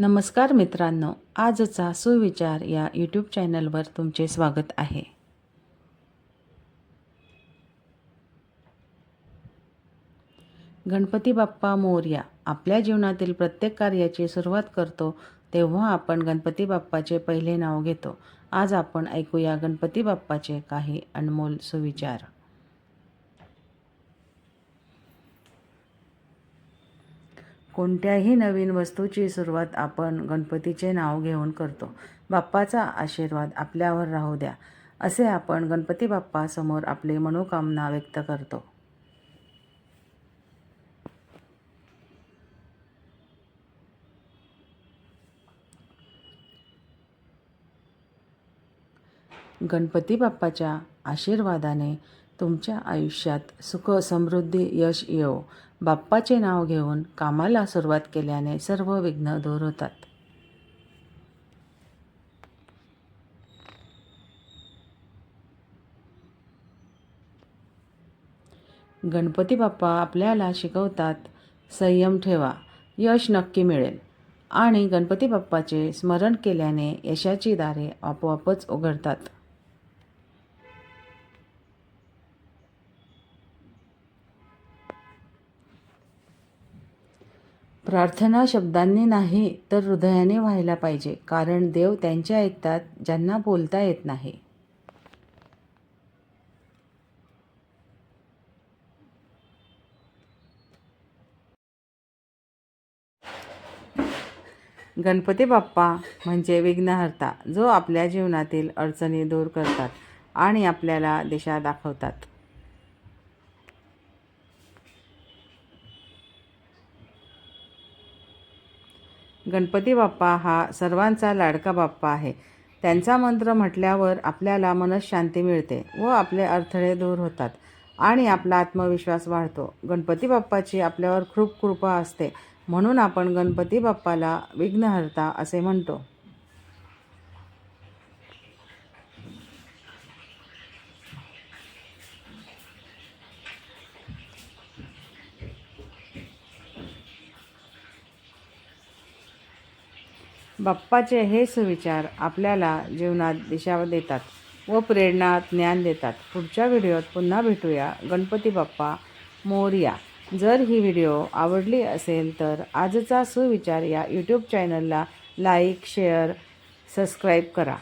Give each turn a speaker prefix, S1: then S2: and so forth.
S1: नमस्कार मित्रांनो आजचा सुविचार या यूट्यूब चॅनलवर तुमचे स्वागत आहे. गणपती बाप्पा मोर्या आपल्या जीवनातील प्रत्येक कार्याची सुरुवात करतो तेव्हा आपण गणपती बाप्पाचे पहिले नाव घेतो. आज आपण ऐकूया गणपती बाप्पाचे काही अनमोल सुविचार. कोणत्याही नवीन वस्तूची सुरुवात आपण गणपतीचे नाव घेऊन करतो. बाप्पाचा आशीर्वाद आपल्यावर राहू द्या असे आपण गणपती बाप्पासमोर आपली मनोकामना व्यक्त करतो. गणपती बाप्पाच्या आशीर्वादाने तुमच्या आयुष्यात सुख समृद्धी यश येवो. बाप्पाचे नाव घेऊन कामाला सुरुवात केल्याने सर्व विघ्न दूर होतात. गणपती बाप्पा आपल्याला शिकवतात संयम ठेवा यश नक्की मिळेल. आणि गणपती बाप्पाचे स्मरण केल्याने यशाची दारे आपोआपच उघडतात. प्रार्थना शब्दांनी नाही तर हृदयाने व्हायला पाहिजे कारण देव त्यांचे ऐकतात ज्यांना बोलता येत नाही. गणपती बाप्पा म्हणजे विघ्नहर्ता जो आपल्या जीवनातील अडचणी दूर करतात आणि आपल्याला दिशा दाखवतात. गणपती बाप्पा हा सर्वांचा लाडका बाप्पा आहे. त्यांचा मंत्र म्हटल्यावर आपल्याला मनशांती मिळते व आपले अडथळे दूर होतात आणि आपला आत्मविश्वास वाढतो. गणपती बाप्पाची आपल्यावर खूप कृपा असते म्हणून आपण गणपती बाप्पाला विघ्नहर्ता असे म्हणतो. बाप्पाचे हे सुविचार आपल्याला जीवनात दिशा देतात व प्रेरणा ज्ञान देतात. पुढच्या व्हिडिओत पुन्हा भेटूया. गणपती बाप्पा मोरया. जर ही व्हिडिओ आवडली असेल तर आजचा सुविचार या यूट्यूब चॅनलला लाईक शेअर सबस्क्राईब करा.